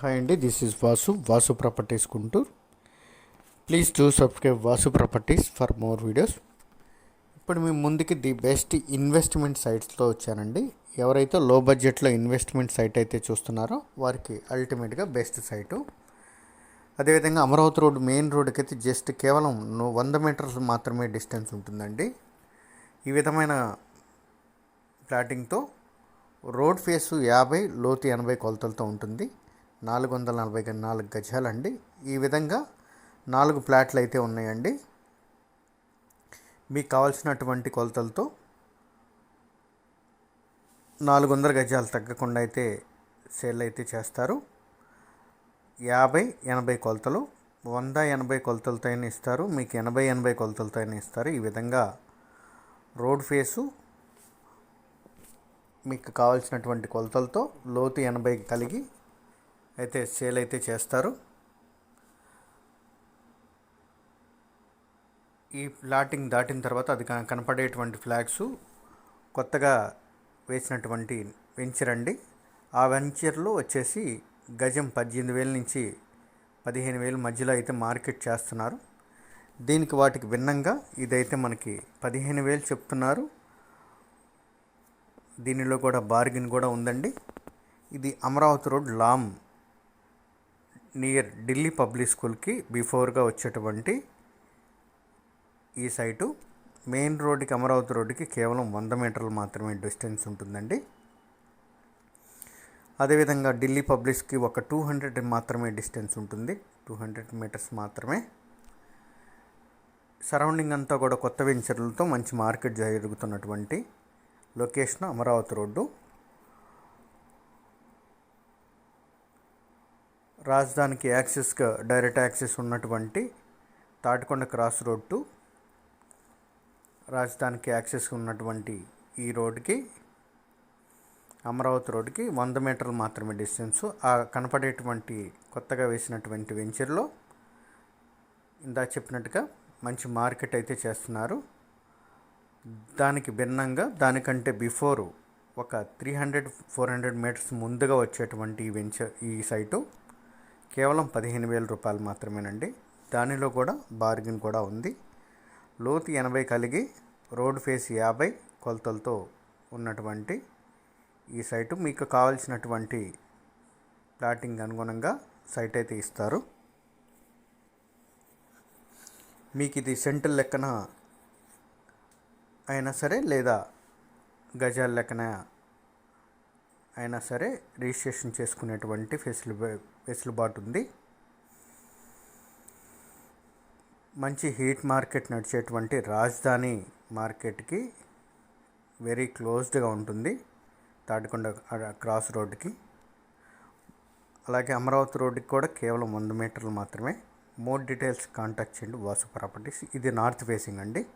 Hi అండి this is Vasu Vasu Properties Guntur please do subscribe Vasu Properties for more videos ఇప్పుడు మేము ముందుకి the best investment సైట్స్లో వచ్చానండి. ఎవరైతే లో బడ్జెట్లో ఇన్వెస్ట్మెంట్ సైట్ అయితే చూస్తున్నారో వారికి అల్టిమేట్గా బెస్ట్ సైటు అదేవిధంగా అమరావతి రోడ్ మెయిన్ రోడ్కి అయితే జస్ట్ కేవలం వంద మీటర్స్ మాత్రమే డిస్టెన్స్ ఉంటుందండి. ఈ విధమైన ప్లాటింగ్తో రోడ్ ఫేసు యాభై లోతు ఎనభై కొలతలతో ఉంటుంది. నాలుగు వందల నలభై నాలుగు గజాలండి. ఈ విధంగా నాలుగు ప్లాట్లు అయితే ఉన్నాయండి. మీకు కావాల్సినటువంటి కొలతలతో నాలుగు వందల గజాలు తగ్గకుండా అయితే సేల్ అయితే చేస్తారు. యాభై ఎనభై కొలతలు వంద ఎనభై కొలతలతో అయినా ఇస్తారు. మీకు ఎనభై ఎనభై కొలతలతో అయినా ఇస్తారు. ఈ విధంగా రోడ్ ఫేసు మీకు కావాల్సినటువంటి కొలతలతో లోతు ఎనభై కలిగి అయితే సేల్ అయితే చేస్తారు. ఈ ప్లాటింగ్ దాటిన తర్వాత అది కనపడేటువంటి ఫ్లాగ్స్ కొత్తగా వేసినటువంటి వెంచర్ అండి. ఆ వెంచర్లో వచ్చేసి గజం పద్దెనిమిది వేల నుంచి పదిహేను వేల మధ్యలో అయితే మార్కెట్ చేస్తున్నారు. దీనికి వాటికి భిన్నంగా ఇదైతే మనకి పదిహేను వేలు చెప్తున్నారు. దీనిలో కూడా బార్గిన్ కూడా ఉందండి. ఇది అమరావతి రోడ్ లామ్ నియర్ ఢిల్లీ పబ్లిక్ స్కూల్కి బిఫోర్గా వచ్చేటువంటి ఈ సైటు మెయిన్ రోడ్డుకి అమరావతి రోడ్డుకి కేవలం వంద మీటర్లు మాత్రమే డిస్టెన్స్ ఉంటుందండి. అదేవిధంగా ఢిల్లీ పబ్లిక్స్కి ఒక టూ హండ్రెడ్ మాత్రమే డిస్టెన్స్ ఉంటుంది. టూ హండ్రెడ్ మీటర్స్ మాత్రమే. సరౌండింగ్ అంతా కూడా కొత్త వెంచర్లతో మంచి మార్కెట్ జరుగుతున్నటువంటి లొకేషన్ అమరావతి రోడ్డు రాజధానికి యాక్సెస్గా డైరెక్ట్ యాక్సెస్ ఉన్నటువంటి తాటికొండ క్రాస్ రోడ్ టు రాజధానికి యాక్సెస్ ఉన్నటువంటి ఈ రోడ్డుకి అమరావతి రోడ్డుకి వంద మీటర్లు మాత్రమే డిస్టెన్స్. ఆ కనపడేటువంటి కొత్తగా వేసినటువంటి వెంచర్లో ఇందా చెప్పినట్టుగా మంచి మార్కెట్ అయితే చేస్తున్నారు. దానికి భిన్నంగా దానికంటే బిఫోర్ ఒక three hundred four hundred metres ముందుగా వచ్చేటువంటి ఈ వెంచర్ ఈ సైటు. కేవలం పదిహేను వేల రూపాయలు మాత్రమేనండి. దానిలో కూడా బార్గిన్ కూడా ఉంది. లోతు ఎనభై కలిగి రోడ్ ఫేస్ యాభై కొలతలతో ఉన్నటువంటి ఈ సైటు మీకు కావాల్సినటువంటి ప్లాటింగ్ అనుగుణంగా సైట్ అయితే ఇస్తారు. మీకు ఇది సెంటర్ లెక్కన అయినా సరే లేదా గజాల లెక్కన అయినా సరే రిజిస్ట్రేషన్ చేసుకునేటువంటి ఫెసిలిబా వెసులుబాటు ఉంది. మంచి హీట్ మార్కెట్ నడిచేటువంటి రాజధాని మార్కెట్కి వెరీ క్లోజ్డ్గా ఉంటుంది. తాటికొండ క్రాస్ రోడ్డుకి అలాగే అమరావతి రోడ్డుకి కూడా కేవలం వంద మీటర్లు మాత్రమే. మోర్ డీటెయిల్స్ కాంటాక్ట్ చేయండి వాసు ప్రాపర్టీస్. ఇది నార్త్ ఫేసింగ్ అండి.